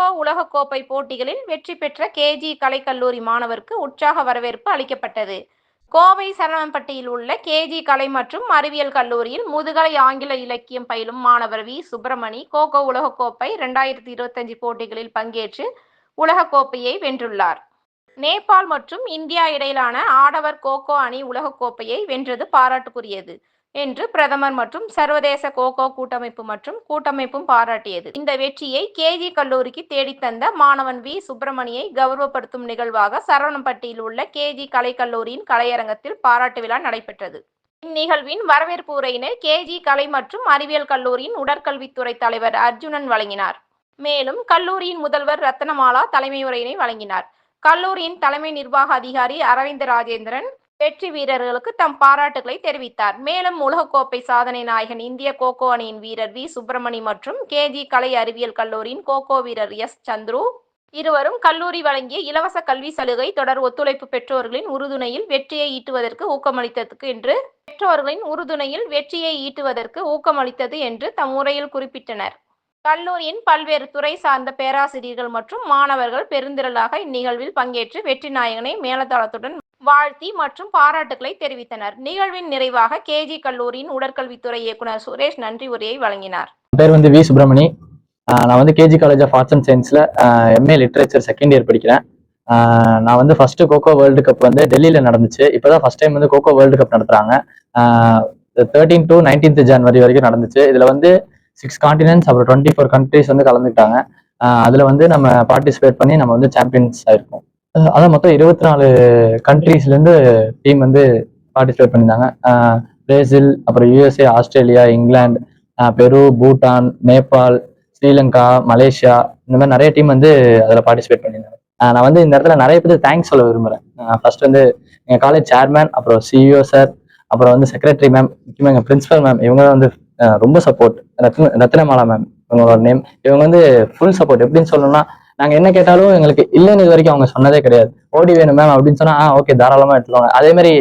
கோ உலகக்கோப்பை போட்டிகளில் வெற்றி பெற்ற கேஜி கலைக்கல்லூரி மாணவருக்கு உற்சாக வரவேற்பு அளிக்கப்பட்டது. கோவை சரவணம்பட்டியில் உள்ள கேஜி கலை மற்றும் அறிவியல் கல்லூரியில் முதுகலை ஆங்கில இலக்கியம் பயிலும் மாணவர் வி. சுப்பிரமணி கோகோ உலகக்கோப்பை இரண்டாயிரத்தி இருபத்தஞ்சு போட்டிகளில் பங்கேற்று உலகக்கோப்பையை வென்றுள்ளார். நேபாள் மற்றும் இந்தியா இடையிலான ஆடவர் கோகோ அணி உலகக்கோப்பையை வென்றது பாராட்டுக்குரியது. என்று பிரதமர் மற்றும் சர்வதேச கோகோ கூட்டமைப்பு மற்றும் கூட்டமைப்பும் பாராட்டியது. இந்த வெற்றியை கேஜி கல்லூரிக்கு தேடித்தந்த மாணவன் வி. சுப்பிரமணியை கௌரவப்படுத்தும் நிகழ்வாக சரவணம்பட்டியில் உள்ள கேஜி கலைக்கல்லூரியின் கலையரங்கத்தில் பாராட்டு விழா நடைபெற்றது. இந்நிகழ்வின் வரவேற்பு உரையினை கேஜி கலை மற்றும் அறிவியல் கல்லூரியின் உடற்கல்வித்துறை தலைவர் அர்ஜுனன் வழங்கினார். மேலும் கல்லூரியின் முதல்வர் ரத்னமாலா தலைமை உரையினை வழங்கினார். கல்லூரியின் தலைமை நிர்வாக அதிகாரி அரவிந்த் ராஜேந்திரன் வெற்றி வீரர்களுக்கு தம் பாராட்டுகளை தெரிவித்தார். மேலும் உலகக்கோப்பை சாதனை நாயகன் இந்திய கோகோ அணியின் வீரர் வி. சுப்பிரமணி மற்றும் கேஜி கலை அறிவியல் கல்லூரியின் கோகோ வீரர் எஸ். சந்துரு இருவரும் கல்லூரி வழங்கிய இலவச கல்வி சலுகை தொடர் ஒத்துழைப்பு பெற்றோர்களின் உறுதுணையில் வெற்றியை ஈட்டுவதற்கு ஊக்கமளித்ததுக்கு என்று பெற்றோர்களின் உறுதுணையில் வெற்றியை ஈட்டுவதற்கு ஊக்கமளித்தது என்று தம் உரையில் குறிப்பிட்டனர். கல்லூரியின் பல்வேறு துறை சார்ந்த பேராசிரியர்கள் மற்றும் மாணவர்கள் பெருந்திரளாக இந்நிகழ்வில் பங்கேற்று வெற்றி நாயகனை மேலதாளத்துடன் வாழ்த்தி மற்றும் பாராட்டுகளை தெரிவித்தனர். நிகழ்வின் நிறைவாக கேஜி கல்லூரியின் உடற்கல்வித்துறை இயக்குனர் சுரேஷ் நன்றி உரையை வழங்கினார். பேர் வந்து வி சுப்பிரமணி. நான் வந்து KG college of arts and சயின்ஸில் எம்ஏ லிட்ரேச்சர் செகண்ட் இயர் படிக்கிறேன். நான் வந்து ஃபர்ஸ்ட் கோகோ வேர்ல்டு கப் வந்து டெல்லியில் நடந்துச்சு. இப்போதான் ஃபர்ஸ்ட் டைம் வந்து கோகோ வேர்ல்டு கப் நடத்துறாங்க. தேர்ட்டீன் டு நைன்டீன்த் ஜனவரி வரைக்கும் நடந்துச்சு. இதில் வந்து சிக்ஸ் காண்டினென்ட்ஸ் அப்புறம் டுவெண்ட்டி ஃபோர் கண்ட்ரீஸ் வந்து கலந்துக்கிட்டாங்க. அதில் வந்து நம்ம பார்ட்டிசிபேட் பண்ணி நம்ம வந்து சாம்பியன்ஸ் ஆயிருக்கோம். அதான் மொத்தம் இருபத்தி நாலு கண்ட்ரீஸ்லேருந்து டீம் வந்து பார்ட்டிசிபேட் பண்ணியிருந்தாங்க. பிரேசில் அப்புறம் USA Australia England Peru Bhutan Nepal Sri Lanka Malaysia இந்த மாதிரி நிறைய டீம் வந்து அதில் பார்ட்டிசிபேட் பண்ணியிருந்தாங்க. நான் வந்து இந்த இடத்துல நிறைய பேர் தேங்க்ஸ் சொல்ல விரும்புகிறேன் ஃபர்ஸ்ட் வந்து எங்கள் காலேஜ் சேர்மேன் அப்புறம் சிஇஓ சார் அப்புறம் வந்து செக்ரட்டரி மேம் முக்கியமாக எங்கள் பிரின்ஸிபல் மேம் இவங்க தான் வந்து ரொம்ப சப்போர்ட் ரத்ன ரத்னமாலா மேம் இவங்களோட நேம் இவங்க வந்து ஃபுல் சப்போர்ட் எப்படின்னு சொல்லணும்னா நாங்கள் என்ன கேட்டாலும் எங்களுக்கு இல்லைன்னு இது வரைக்கும் அவங்க சொன்னதே கிடையாது. ஓடி வேணும் மேம் அப்படின்னு சொன்னால் ஆ ஓகே தாராளமாக எடுத்துருவாங்க அதே மாதிரி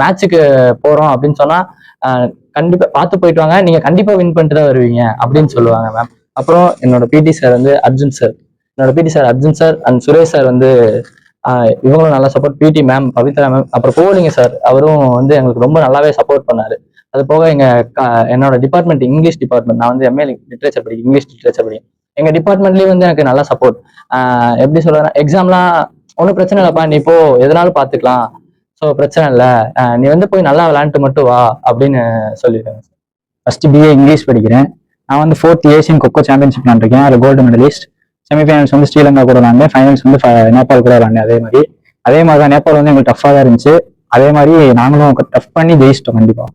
மேட்ச்சுக்கு போகிறோம் அப்படின்னு சொன்னால் கண்டிப்பாக பார்த்து போயிட்டு வாங்க. நீங்கள் கண்டிப்பாக வின் பண்ணிட்டு தான் வருவீங்க அப்படின்னு சொல்லுவாங்க மேம் அப்புறம் என்னோட பிடி சார் வந்து அர்ஜுன் சார் என்னோட PT sir Arjun sir and Suresh sir வந்து இவங்களும் நல்லா சப்போர்ட் பிடி மேம் பவித்ரா மேம் அப்புறம் கோலிங்க சார் அவரும் வந்து எங்களுக்கு ரொம்ப நல்லாவே சப்போர்ட் பண்ணாரு. அது போக எங்க என்னோட டிபார்ட்மெண்ட் இங்கிலீஷ் டிபார்ட்மெண்ட் நான் வந்து எம்ஏ லிட்ரேச்சர் படிக்கிறேன் இங்கிலீஷ் லிட்ரேச்சர் படிக்கிறேன் எங்க டிபார்ட்மெண்ட்லயும் வந்து எனக்கு நல்லா சப்போர்ட் எப்படி சொல்றேன் எக்ஸாம்லாம் ஒன்றும் பிரச்சனை இல்லைப்பா. நீ போ எதனாலும் பார்த்துக்கலாம் ஸோ பிரச்சனை இல்லை. நீ வந்து போய் நல்லா விளையாண்டுட்டு மட்டும் வா அப்படின்னு சொல்லிடுறேன் ஃபர்ஸ்ட் பிஏ இங்கிலீஷ் படிக்கிறேன். நான் வந்து ஃபோர்த் ஏசியன் கொக்கோ சாம்பியன்ஷிப் விளாண்டுருக்கேன் அதில் கோல்டு மெடலிஸ்ட் செமிஃபைனல்ஸ் வந்து ஸ்ரீலங்கா கூட விளாண்டேன் ஃபைனல்ஸ் வந்து நேபாள் கூட விளாண்டேன் அதே மாதிரி. அதே மாதிரி தான் நேபாள் வந்து எங்களுக்கு டஃப்பாக தான் இருந்துச்சு. அதே மாதிரி நாங்களும் டஃப் பண்ணி ஜெயிச்சிட்டோம் கண்டிப்பாக